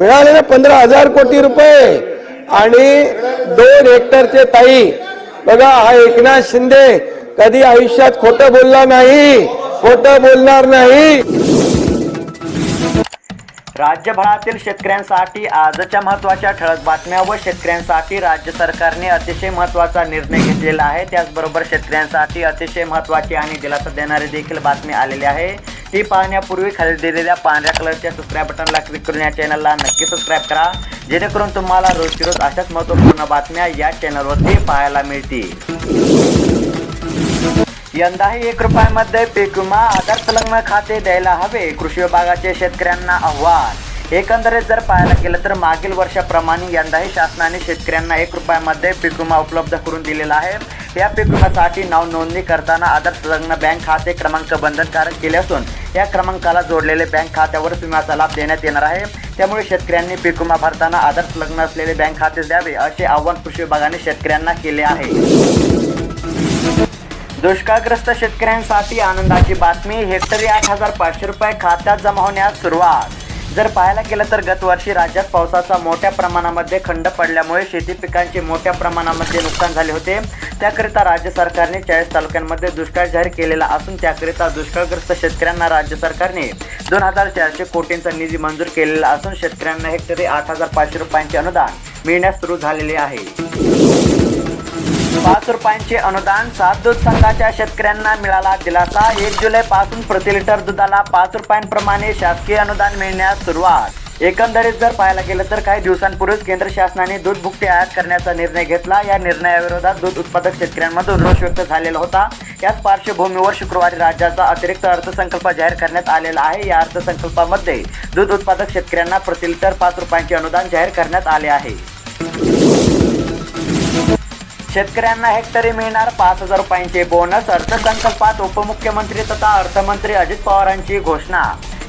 मिळाले ना पंधरा हजार कोटी रुपये आणि दोन हेक्टरचे ताई बघा हा एकनाथ शिंदे कधी आयुष्यात खोटं बोलला नाही खोटं बोलणार नाही. राज्यभरातील शेतकऱ्यांसाठी आजच्या महत्त्वाच्या ठळक बातम्या व शेतकऱ्यांसाठी राज्य सरकारने अतिशय महत्त्वाचा निर्णय घेतलेला आहे. त्याचबरोबर शेतकऱ्यांसाठी अतिशय महत्त्वाची आणि दिलासा देणारी देखील बातमी आलेली आहे. ती पाहण्यापूर्वी खाली दिलेल्या पांढऱ्या कलरच्या सबस्क्राईब बटनला क्लिक करून या चॅनलला नक्की सबस्क्राईब करा जेणेकरून तुम्हाला रोजची रोज अशाच महत्त्वपूर्ण बातम्या या चॅनलवरती पाहायला मिळतील. यंदाही एक रुपयामध्ये पीक विमा आधार संलग्न खाते द्यायला हवे कृषी विभागाचे शेतकऱ्यांना आव्हान. एकंदरीत जर पाहायला गेलं तर मागील वर्षाप्रमाणे यंदाही शासनाने शेतकऱ्यांना एक रुपयामध्ये पीक विमा उपलब्ध करून दिलेला आहे. या पीक विम्यासाठी नाव नोंदणी करताना आधार संलग्न बँक खाते क्रमांक बंधनकारक केले असून या क्रमांकाला जोडलेले बँक खात्यावरच विम्याचा लाभ देण्यात येणार आहे. त्यामुळे शेतकऱ्यांनी पीक विमा भरताना आधार संलग्न असलेले बँक खाते द्यावे असे आवाहन कृषी विभागाने शेतकऱ्यांना केले आहे. दुष्काळग्रस्त शेतकऱ्यांसाठी आनंदाची बातमी हेक्टरी आठ हजार पाचशे रुपये खात्यात जमा होण्यास सुरुवात. जर पाहायला गेलं तर गतवर्षी राज्यात पावसाचा मोठ्या प्रमाणामध्ये खंड पडल्यामुळे शेती पिकांचे मोठ्या प्रमाणामध्ये नुकसान झाले होते. त्याकरिता राज्य सरकारने चाळीस तालुक्यांमध्ये दुष्काळ जाहीर केलेला असून त्याकरिता दुष्काळग्रस्त शेतकऱ्यांना राज्य सरकारने दोन हजार चारशे कोटींचा निधी मंजूर केलेला असून शेतकऱ्यांना हेक्टरी आठ हजार पाचशे रुपयांचे अनुदान मिळण्यास सुरू झालेले आहे. पाच रुपयांचे अनुदान सात दूध संघाच्या शेतकऱ्यांना मिळाला दिलासा. एक जुलै पासून प्रति लिटर दुधाला पाच रुपयांप्रमाणे शासकीय अनुदान मिळण्यास सुरुवात. एकंदरीत जर पाहायला गेलं तर काही दिवसांपूर्वीच केंद्र शासनाने दूध भुकटी आयात करण्याचा निर्णय घेतला. या निर्णयाविरोधात दूध उत्पादक शेतकऱ्यांमधून रोष व्यक्त झालेला होता. याच पार्श्वभूमीवर शुक्रवारी राज्याचा अतिरिक्त अर्थसंकल्प जाहीर करण्यात आलेला आहे. या अर्थसंकल्पामध्ये दूध उत्पादक शेतकऱ्यांना प्रतिलिटर पाच रुपयांचे अनुदान जाहीर करण्यात आले आहे. शेतकऱ्यांना हेक्टरी मिळणार पाच हजार रुपयांचे बोनस अर्थसंकल्पात उपमुख्यमंत्री तथा अर्थमंत्री अजित पवारांची घोषणा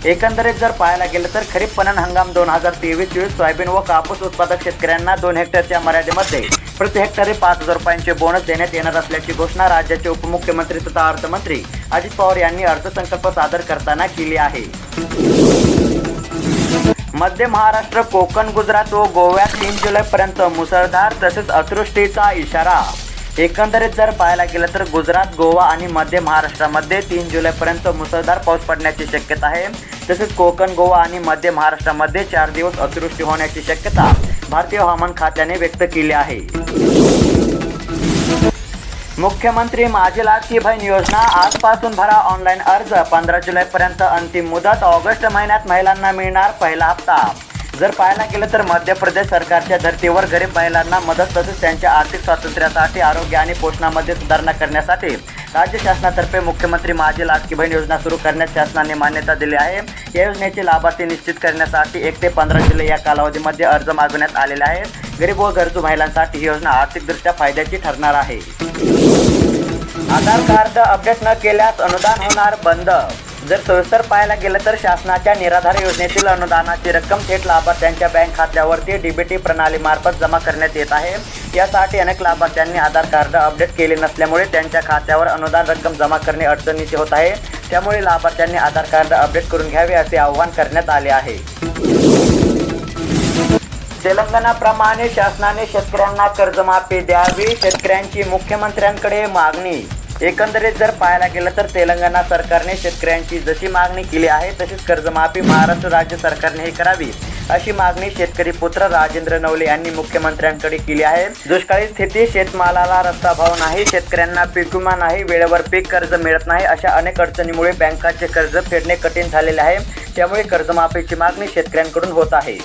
एकंदरीत जर पाहायला गेलं तर खरीप पणन हंगाम दोन हजार तेवीस चोवीस सोयाबीन व कापूस उत्पादक शेतकऱ्यांना दोन हेक्टरच्या मर्यादेमध्ये प्रति हेक्टरी पाच हजार रुपयांचे बोनस देण्यात येणार असल्याची घोषणा राज्याचे उपमुख्यमंत्री तथा अर्थमंत्री अजित पवार यांनी अर्थसंकल्प सादर करताना केली आहे. मध्य महाराष्ट्र कोकण गुजरात व गोव्यात तीन जुलैपर्यंत मुसळधार तसेच अतिवृष्टीचा इशारा एकंदरीत जर पाहायला गेलं तर गुजरात गोवा आणि मध्य महाराष्ट्रामध्ये तीन जुलैपर्यंत मुसळधार पाऊस पडण्याची शक्यता आहे. तसेच कोकण गोवा आणि मध्य महाराष्ट्रामध्ये चार दिवस अतिवृष्टी होण्याची शक्यता भारतीय हवामान खात्याने व्यक्त केली आहे. मुख्यमंत्री माझी लाडकी बहीण योजना आजपासून भरा ऑनलाईन अर्ज पंधरा जुलैपर्यंत अंतिम मुदत ऑगस्ट महिन्यात महिलांना मिळणार पहिला हप्ता. जर पाहायला गेलं तर मध्य प्रदेश सरकारच्या धर्तीवर गरीब महिलांना मदत तसेच त्यांच्या आर्थिक स्वातंत्र्यासाठी आरोग्य आणि पोषणामध्ये सुधारणा करण्यासाठी राज्य शासनातर्फे मुख्यमंत्री माझी लाडकी बहीण योजना सुरू करण्यास शासनाने मान्यता दिली आहे. या योजनेचे लाभार्थी निश्चित करण्यासाठी एक ते पंधरा जुलै या कालावधीमध्ये अर्ज मागवण्यात आलेला आहे. गरीब व गरजू महिलांसाठी ही योजना आर्थिकदृष्ट्या फायद्याची ठरणार आहे. आधार कार्ड अपडेट न केल्यास अनुदान होणार बंद जर सविस्तर पाहायला गेलं तर शासनाच्या निराधार योजनेतील अनुदानाची रक्कम थेट लाभार्थ्यांच्या बँक खात्यावरती डीबीटी प्रणालीमार्फत जमा करण्यात येत आहे. यासाठी अनेक लाभार्थ्यांनी आधार कार्ड अपडेट केले नसल्यामुळे त्यांच्या खात्यावर अनुदान रक्कम जमा करणे अडचणीचे होत आहे. त्यामुळे लाभार्थ्यांनी आधार कार्ड अपडेट करून घ्यावे असे आवाहन करण्यात आले आहे. तेलंगणाप्रमाणे शासनाने शेतकऱ्यांना कर्जमाफी द्यावी शेतकऱ्यांची मुख्यमंत्र्यांकडे मागणी एकंदरीत जर पाहायला गेलं तर तेलंगणा सरकारने शेतकऱ्यांची जशी मागणी केली आहे तशीच कर्जमाफी महाराष्ट्र राज्य सरकारनेही करावी. अशी मागणी शेतकरी पुत्र राजेंद्र नवले यांनी मुख्यमंत्र्यांकडे केली आहे. दुष्काळी स्थिती शेतमालाला रस्ता भाव नाही शेतकऱ्यांना पीक विमा नाही वेळेवर पीक कर्ज मिळत नाही अशा अनेक अडचणीमुळे बँकाचे कर्ज फेडणे कठीण झालेले आहे. त्यामुळे कर्जमाफीची मागणी शेतकऱ्यांकडून होत आहे.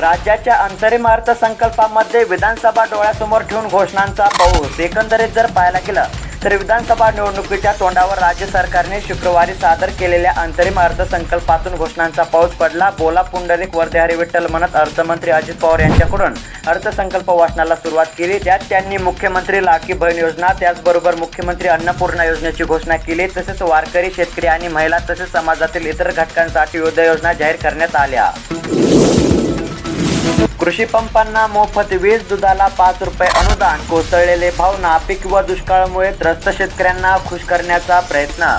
राज्याच्या अंतरिम अर्थसंकल्पामध्ये विधानसभा डोळ्यासमोर ठेवून घोषणांचा पाऊस एकंदरीत जर पाहायला गेलं तर विधानसभा निवडणुकीच्या तोंडावर राज्य सरकारने शुक्रवारी सादर केलेल्या अंतरिम अर्थसंकल्पातून घोषणांचा पाऊस पडला. बोला पुंडलिक वर्धेहरी विठ्ठल म्हणत अर्थमंत्री अजित पवार यांच्याकडून अर्थसंकल्प वाचनाला सुरुवात केली. त्यात त्यांनी मुख्यमंत्री लाडकी बहीण योजना त्याचबरोबर मुख्यमंत्री अन्नपूर्णा योजनेची घोषणा केली. तसेच वारकरी शेतकरी आणि महिला तसेच समाजातील इतर घटकांसाठी विविध योजना जाहीर करण्यात आल्या. कृषी पंपांना मोफत वीज दुधाला पाच रुपये अनुदान कोसळलेले भाव पीक व दुष्काळामुळे त्रस्त शेतकऱ्यांना खुश करण्याचा प्रयत्न.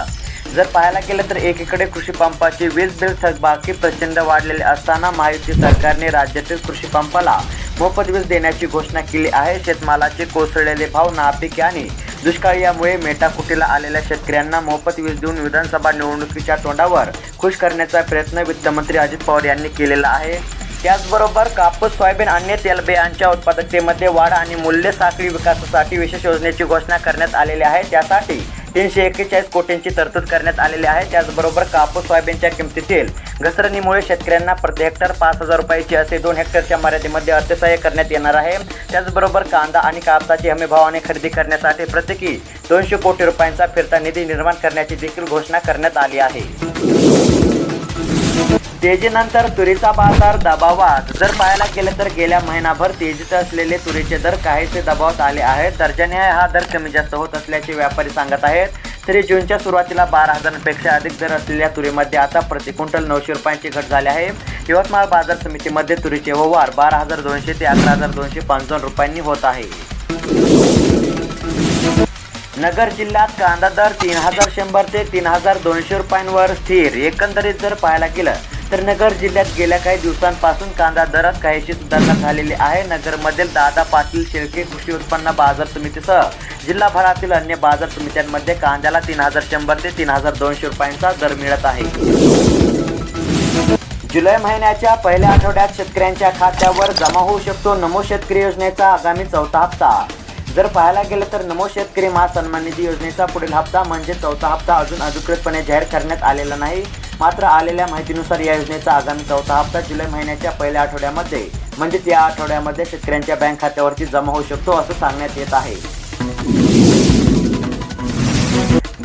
जर पाहायला गेलं तर एकीकडे कृषी पंपाची वीज बिल थकबाकी प्रचंड वाढलेले असताना महायुती सरकारने राज्यातील कृषी पंपाला मोफत वीज देण्याची घोषणा केली आहे. शेतमालाचे कोसळलेले भाव नापिक आणि दुष्काळ यामुळे मेटाकुटीला आलेल्या शेतकऱ्यांना मोफत वीज देऊन विधानसभा निवडणुकीच्या तोंडावर खुश करण्याचा प्रयत्न वित्तमंत्री अजित पवार यांनी केलेला आहे. त्याचबरोबर कापूस सोयाबीन अन्य तेलबियांच्या उत्पादकतेमध्ये वाढ आणि मूल्य साखळी विकासासाठी विशेष योजनेची घोषणा करण्यात आलेली आहे. त्यासाठी तीनशे एक्केचाळीस कोटींची तरतूद करण्यात आलेली आहे. त्याचबरोबर कापूस सोयाबीनच्या किमतीतील घसरणीमुळे शेतकऱ्यांना प्रति हेक्टर पाच हजार रुपयाची असे दोन हेक्टरच्या मर्यादेमध्ये अर्थसहाय्य करण्यात येणार आहे. त्याचबरोबर कांदा आणि कापसाची हमी भावाने खरेदी करण्यासाठी प्रत्येकी दोनशे कोटी रुपयांचा फिरता निधी निर्माण करण्याची देखील घोषणा करण्यात आली आहे. तेजीनंतर तुरीचा बाजार दबावात. जर पाहायला गेलं तर गेल्या महिनाभर तेजीत असलेले तुरीचे दर काहीसे दबावात आले आहेत. दर्जाने हा दर कमी जास्त होत असल्याचे व्यापारी सांगत आहेत. तरी जूनच्या सुरुवातीला बारा हजारांपेक्षा अधिक दर असलेल्या तुरीमध्ये आता प्रति क्विंटल नऊशे रुपयांची घट झाली आहे. यवतमाळ बाजार समितीमध्ये तुरीचे व्यवहार बारा हजार दोनशे ते अकरा हजार दोनशे पंचावन्न रुपयांनी होत आहे. नगर जिल्ह्यात कांदा दर तीन हजार शंभर ते तीन हजार दोनशे रुपयांवर स्थिर. एकंदरीत जर पाहायला गेलं नगर जिल्ह्यात गेल्या काही दिवसांपासून कांदा दरात काहीशी सुधारणा झालेली आहे. नगरमधील दादा पाटील शेळके कृषी उत्पन्न बाजार समितीसह जिल्हाभरातील अन्य बाजार समित्यांमध्ये कांद्याला तीन हजार शंभर ते तीन हजार दोनशे रुपयांचा दर मिळत आहे. जुलै महिन्याच्या पहिल्या आठवड्यात शेतकऱ्यांच्या खात्यावर जमा होऊ शकतो नमो शेतकरी योजनेचा आगामी चौथा हप्ता. जर पाहायला गेलं तर नमो शेतकरी महासन्मान निधी योजनेचा पुढील हप्ता म्हणजे चौथा हप्ता अजून अधिकृतपणे जाहीर करण्यात आलेला नाही. मात्र आलेल्या माहितीनुसार या योजनेचा आगामी चौथा हप्ता जुलै महिन्याच्या पहिल्या आठवड्यामध्ये म्हणजेच या आठवड्यामध्ये शेतकऱ्यांच्या बँक खात्यावरती जमा होऊ शकतो असं सांगण्यात येत आहे.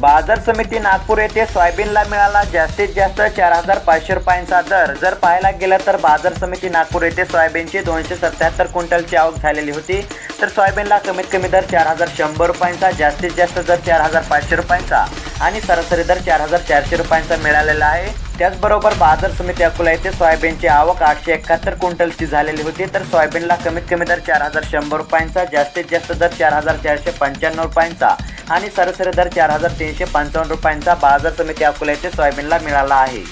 बाजार समिती नागपूर येथे सोयाबीनला मिळाला जास्तीत जास्त चार हजार पाचशे रुपयांचा दर. जर पाहायला गेलं तर बाजार समिती नागपूर येथे सोयाबीनची दोनशे सत्याहत्तर क्विंटलची आवक झालेली होती. तर सोयाबीनला कमीत कमी दर चार हजार शंभर रुपयांचा जास्तीत जास्त दर चार हजार पाचशे रुपयांचा. आणि सरासरी दर चार हजार चारशे रुपयांचा मिळालेला आहे. त्याचबरोबर बाजार समिती अकोला येथे सोयाबीनची आवक आठशे एकाहत्तर क्विंटलची झालेली होती. तर सोयाबीनला कमीत कमी दर चार हजार शंभर रुपयांचा जास्तीत जास्त दर चार हजार चारशे पंच्याण्णव रुपयांचा आणि सरासरी दर चार हजार तीनशे पंचावन्न रुपयांचा बाजार समिती अकोला येथे सोयाबीनला मिळाला आहे.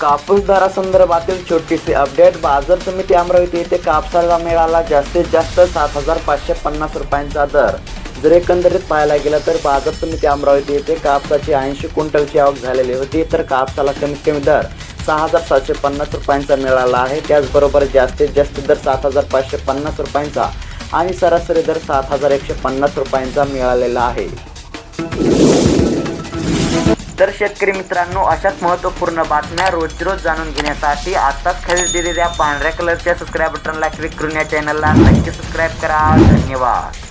कापूस दरासंदर्भातील छोटीशी अपडेट बाजार समिती अमरावती येथे कापसाला मिळाला जास्तीत जास्त सात हजार पाचशे पन्नास रुपयांचा दर. जर एकंदरीत पाहायला गेलं तर बाजार समिती अमरावती येथे कापसाची ऐंशी क्विंटलची आवक झालेली होती. तर कापसाला कमीत कमी दर सहा हजार सातशे पन्नास रुपयांचा मिळाला आहे. त्याचबरोबर जास्तीत जास्त दर सात हजार पाचशे पन्नास रुपयांचा आणि सरासरी दर सात हजार एकशे पन्नास रुपयांचा मिळालेला आहे. तर शेतकरी मित्रांनो अशाच महत्त्वपूर्ण बातम्या रोज रोज जाणून घेण्यासाठी आत्ताच खरेदी दिलेल्या पांढऱ्या कलरच्या सबस्क्राईब बटनला क्लिक करून या चॅनलला नक्की सबस्क्राईब करा. धन्यवाद.